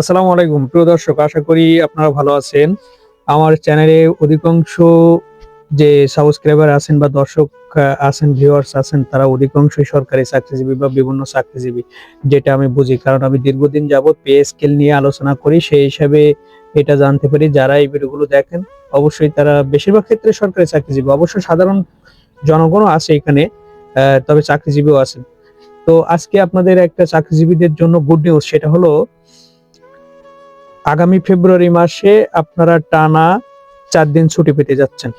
আসসালামু আলাইকুম। প্রিয় দর্শক, আশা করি আপনারা ভালো আছেন। আমার চ্যানেলে অধিকাংশ যে সাবস্ক্রাইবার আছেন বা দর্শক আছেন ভিউয়ার্স আছেন, তারা অধিকাংশই সরকারি চাকরিজীবী বা বিভিন্ন চাকরিজীবী, যেটা আমি বুঝি। কারণ আমি দীর্ঘদিন যাবৎ পে স্কেল নিয়ে আলোচনা করি, সেই হিসাবে এটা জানতে পারি। যারা এই ভিডিওগুলো দেখেন, অবশ্যই তারা বেশিরভাগ ক্ষেত্রে সরকারি চাকরিজীবী। অবশ্য সাধারণ জনগণও আছে এখানে তবে চাকরিজীবীও আছেন। তো আজকে আপনাদের একটা চাকরিজীবীদের জন্য গুড নিউজ সেটা হলো আগামী ফেব্রুয়ারি মাসে আপনারা টানা চার দিন ছুটি পেতে যাচ্ছেন।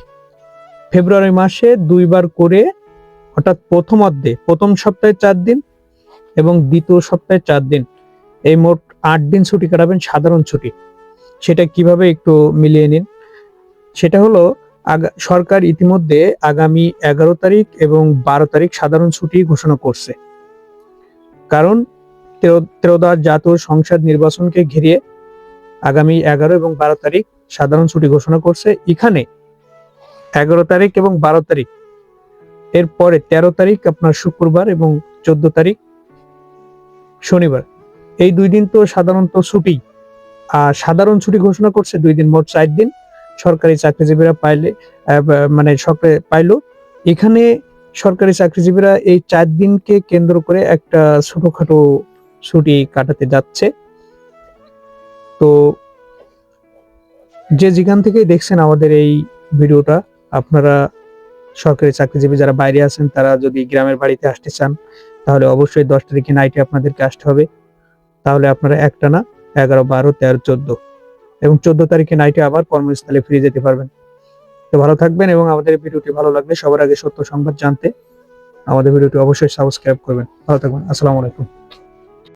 ফেব্রুয়ারি মাসে দুইবার করে অর্থাৎ প্রথম অর্ধে, প্রথম সপ্তাহে চার দিন এবং দ্বিতীয় সপ্তাহে চার দিন। এই মোট আট দিন ছুটি কাটাবেন সাধারণ ছুটি। সেটা কীভাবে একটু মিলিয়ে নিন? সেটা হলো সরকার ইতিমধ্যে আগামী এগারো তারিখ এবং বারো তারিখ সাধারণ ছুটি ঘোষণা করছে। কারণ তেরো- ত্রয়োদশ জাতীয় সংসদ নির্বাচনকে ঘিরিয়ে আগামী এগারো এবং বারো তারিখ সাধারণ ছুটি ঘোষণা করছে। এখানে এগারো তারিখ এবং বারো তারিখ। এরপরে তেরো তারিখ আপনার শুক্রবার এবং চোদ্দ তারিখ শনিবার। এই দুই দিন তো সাধারণত ছুটি। আর সাধারণ ছুটি ঘোষণা করছে দুই দিন মোট চার দিন। সরকারি চাকরিজীবীরা পাইলে মানে সরকারি পাইলো। এখানে সরকারি চাকরিজীবীরা এই চার দিনকে কেন্দ্র করে একটা ছোটখাটো ছুটি কাটাতে যাচ্ছে। যে যেখান থেকেই দেখছেন আমাদের এই ভিডিওটা, আপনারা সরকারি চাকরিজীবী যারা বাইরে আছেন, তারা যদি গ্রামের বাড়িতে আসতে চান, তাহলে অবশ্যই দশ তারিখে নাইটে আপনাদেরকে আসতে হবে। তাহলে আপনারা একটা না, এগারো, বারো, তেরো, চোদ্দ এবং চোদ্দ তারিখে নাইটে আবার কর্মস্থলে ফিরে যেতে পারবেন। তো ভালো থাকবেন এবং আমাদের ভিডিওটি ভালো লাগলে সবার আগে সত্য সংবাদ জানতে আমাদের ভিডিওটি অবশ্যই সাবস্ক্রাইব করবেন। ভালো থাকবেন। আসসালামু আলাইকুম।